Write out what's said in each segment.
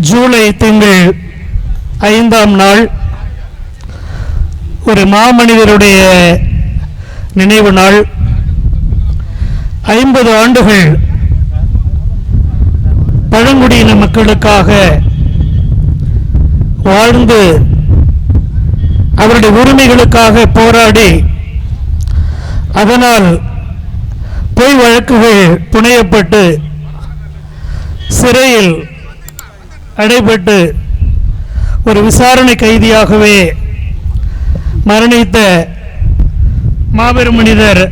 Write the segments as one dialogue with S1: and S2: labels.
S1: ஜூலை திங்கள் ஐந்தாம் நாள் ஒரு மாமனிதருடைய நினைவு நாள். ஐம்பது ஆண்டுகள் பழங்குடியின மக்களுக்காக வாழ்ந்து அவருடைய உரிமைகளுக்காக போராடி அதனால் பொய் வழக்குகள் புனையப்பட்டு சிறையில் அடைபட்டு ஒரு விசாரணை கைதியாகவே மரணித்த மாபெரும் மனிதர்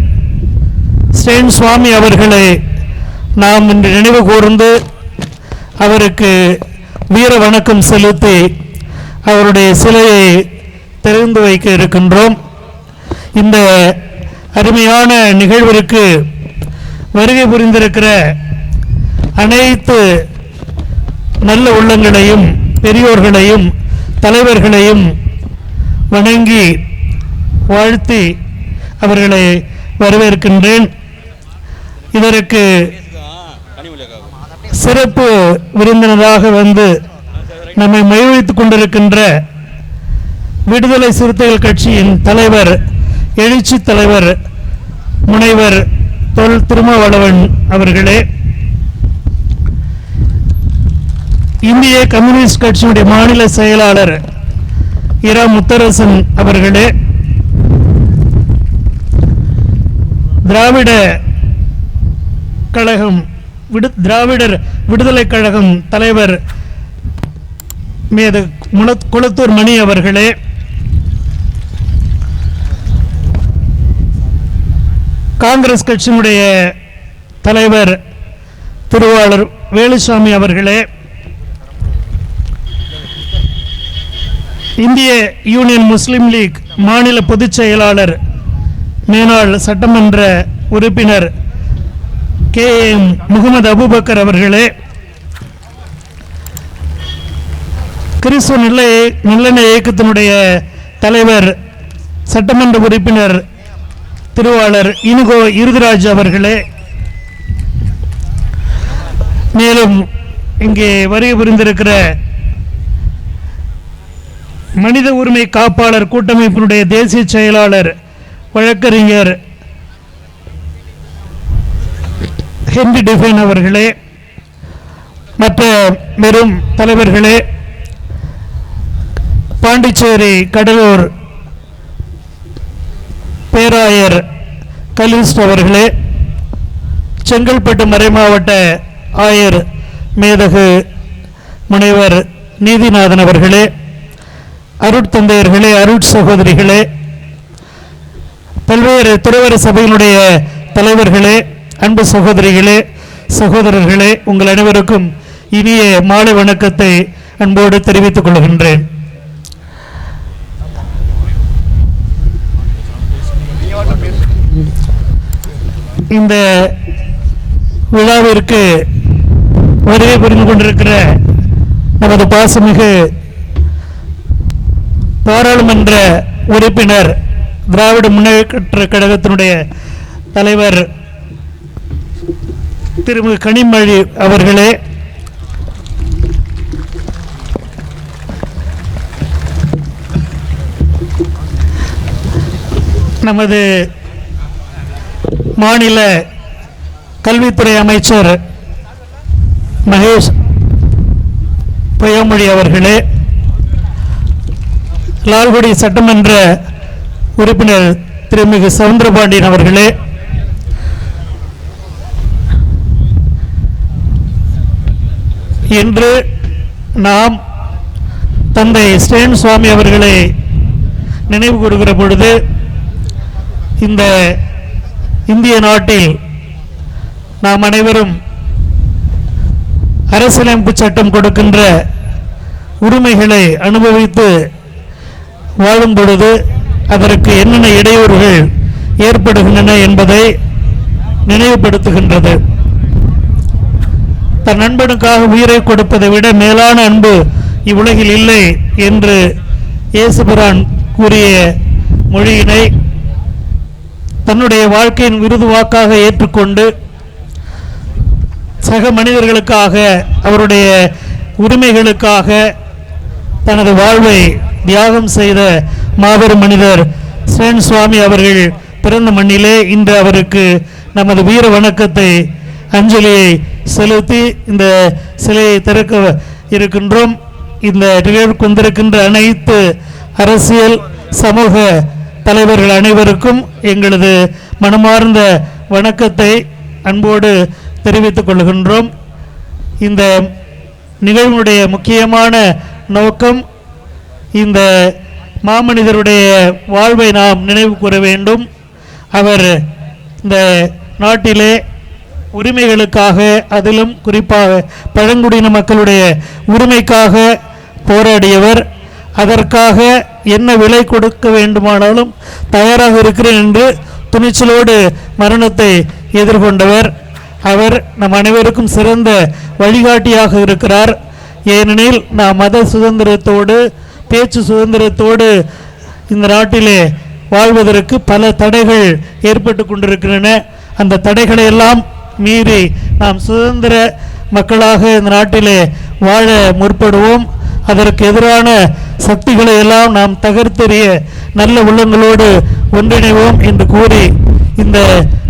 S1: ஸ்டேன் சுவாமி அவர்களை நாம் இன்று நினைவு கூர்ந்து அவருக்கு வீர வணக்கம் செலுத்தி அவருடைய சிலையை திறந்து வைக்க இருக்கின்றோம். இந்த அருமையான நிகழ்விற்கு வருகை புரிந்திருக்கிற அனைத்து நல்ல உள்ளங்களையும் பெரியோர்களையும் தலைவர்களையும் வணங்கி வாழ்த்தி அவர்களை வரவேற்கின்றேன். இதற்கு சிறப்பு விருந்தினராக வந்து நம்மை மகிழ்வித்துக் கொண்டிருக்கின்ற விடுதலை சிறுத்தைகள் கட்சியின் தலைவர் எழுச்சி தலைவர் முனைவர் தொல் திருமாவளவன் அவர்களே இந்திய கம்யூனிஸ்ட் கட்சியினுடைய மாநில செயலாளர் இரா முத்தரசன் அவர்களே திராவிட கழகம் விடு திராவிடர் விடுதலை கழகம் தலைவர் மேது குளத்தூர் மணி அவர்களே காங்கிரஸ் கட்சியினுடைய தலைவர் திருவாளர் வேலுசாமி அவர்களே இந்திய யூனியன் முஸ்லீம் லீக் மாநில பொதுச் செயலாளர் மேனாள் சட்டமன்ற உறுப்பினர் கே எம் முகமது அபுபக்கர் அவர்களே கிறிஸ்துவ நல்ல நல்லெண்ண இயக்கத்தினுடைய தலைவர் சட்டமன்ற உறுப்பினர் திருவாளர் இனுகோ இருதுராஜ் அவர்களே. மேலும் இங்கே வருகை புரிந்திருக்கிற மனித உரிமை காப்பாளர் கூட்டமைப்பினுடைய தேசிய செயலாளர் வழக்கறிஞர் ஹென்றி டிஃபைன் அவர்களே மற்ற பெரும் தலைவர்களே பாண்டிச்சேரி கடலூர் பேராயர் கலிஸ்ட் அவர்களே செங்கல்பட்டு மறைமாவட்ட ஆயர் மேதகு முனைவர் நீதிநாதன் அவர்களே அருட்தந்தையர்களே அருட் சகோதரிகளே பல்வேறு துறவர சபையினுடைய தலைவர்களே அன்பு சகோதரிகளே சகோதரர்களே உங்கள் அனைவருக்கும் இனிய மாலை வணக்கத்தை அன்போடு தெரிவித்துக் கொள்கின்றேன். இந்த விழாவிற்கு வருகை புரிந்து கொண்டிருக்கிற நமது பாசமிகு பாராளுமன்ற உறுப்பினர் திராவிட முன்னேற்ற கழகத்தினுடைய தலைவர் திருமிகு கனிமொழி அவர்களே நமது மாநில கல்வித்துறை அமைச்சர் மகேஷ் பொய்யாமொழி அவர்களே லால்குடி சட்டமன்ற உறுப்பினர் திருமிகு சவுந்தரபாண்டியன் அவர்களே இன்று நாம் தந்தை ஸ்டேன் சுவாமி அவர்களை நினைவு கூறுகிற பொழுது இந்த இந்திய நாட்டில் நாம் அனைவரும் அரசியலமைப்பு சட்டம் கொடுக்கின்ற உரிமைகளை அனுபவித்து வாழும் பொழுது அதற்கு என்னென்ன இடையூறுகள் ஏற்படுகின்றன என்பதை நினைவுபடுத்துகின்றது. தன் நண்பனுக்காக உயிரை கொடுப்பதை விட மேலான அன்பு இவ்வுலகில் இல்லை என்று இயேசுபிரான் கூறிய மொழியினை தன்னுடைய வாழ்க்கையின் விருது வாக்காக ஏற்றுக்கொண்டு சக மனிதர்களுக்காக அவருடைய உரிமைகளுக்காக தனது வாழ்வை தியாகம் செய்த மாபெரும் மனிதர் சேன் சுவாமி அவர்கள் பிறந்த மண்ணிலே இன்று அவருக்கு நமது வீர வணக்கத்தை அஞ்சலியை செலுத்தி இந்த சிலையை திறக்க இருக்கின்றோம். இந்த நிகழ்வுக்கு வந்திருக்கின்ற அனைத்து அரசியல் சமூக தலைவர்கள் அனைவருக்கும் எங்களது மனமார்ந்த வணக்கத்தை அன்போடு தெரிவித்துக் கொள்கின்றோம். இந்த நிகழ்வுடைய முக்கியமான நோக்கம் இந்த மாமனிதருடைய வாழ்வை நாம் நினைவு கூற வேண்டும். அவர் இந்த நாட்டிலே உரிமைகளுக்காக அதிலும் குறிப்பாக பழங்குடியின மக்களுடைய உரிமைக்காக போராடியவர். அதற்காக என்ன விலை கொடுக்க வேண்டுமானாலும் தயாராக இருக்கிறேன் என்று துணிச்சலோடு மரணத்தை எதிர்கொண்டவர். அவர் நம் அனைவருக்கும் சிறந்த வழிகாட்டியாக இருக்கிறார். ஏனெனில் நாம் மத சுதந்திரத்தோடு பேச்சு சுதந்திரத்தோடு இந்த நாட்டிலே வாழ்வதற்கு பல தடைகள் ஏற்பட்டு கொண்டிருக்கின்றன. அந்த தடைகளை எல்லாம் மீறி நாம் சுதந்திர மக்களாக இந்த நாட்டிலே வாழ முற்படுவோம். அதற்கு எதிரான சக்திகளை எல்லாம் நாம் தகர்த்தெறிய நல்ல உள்ளங்களோடு ஒன்றிணைவோம் என்று கூறி இந்த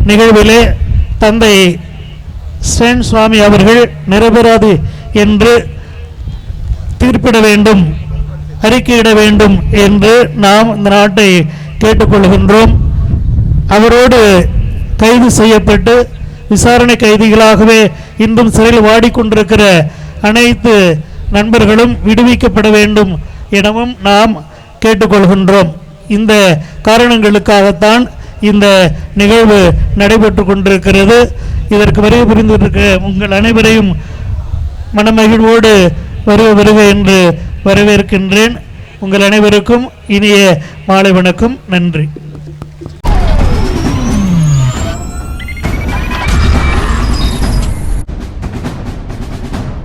S1: நிகழ்விலே தந்தை ஸ்டேன் சுவாமி அவர்கள் நிரபராதி என்று தீர்ப்பிட வேண்டும் அறிக்கையிட வேண்டும் என்று நாம் இந்த நாட்டை கேட்டுக்கொள்கின்றோம். அவரோடு கைது செய்யப்பட்டு விசாரணை கைதிகளாகவே இன்றும் சிறையில் வாடிக்கொண்டிருக்கிற அனைத்து நண்பர்களும் விடுவிக்கப்பட வேண்டும் எனவும் நாம் கேட்டுக்கொள்கின்றோம். இந்த காரணங்களுக்காகத்தான் இந்த நிகழ்வு நடைபெற்று கொண்டிருக்கிறது. இதற்கு வருகை புரிந்திருக்க உங்கள் அனைவரையும் மனமகிழ்வோடு வருக வருக என்று வரவேற்கின்றேன். உங்கள் அனைவருக்கும் இனிய மாலை வணக்கம். நன்றி.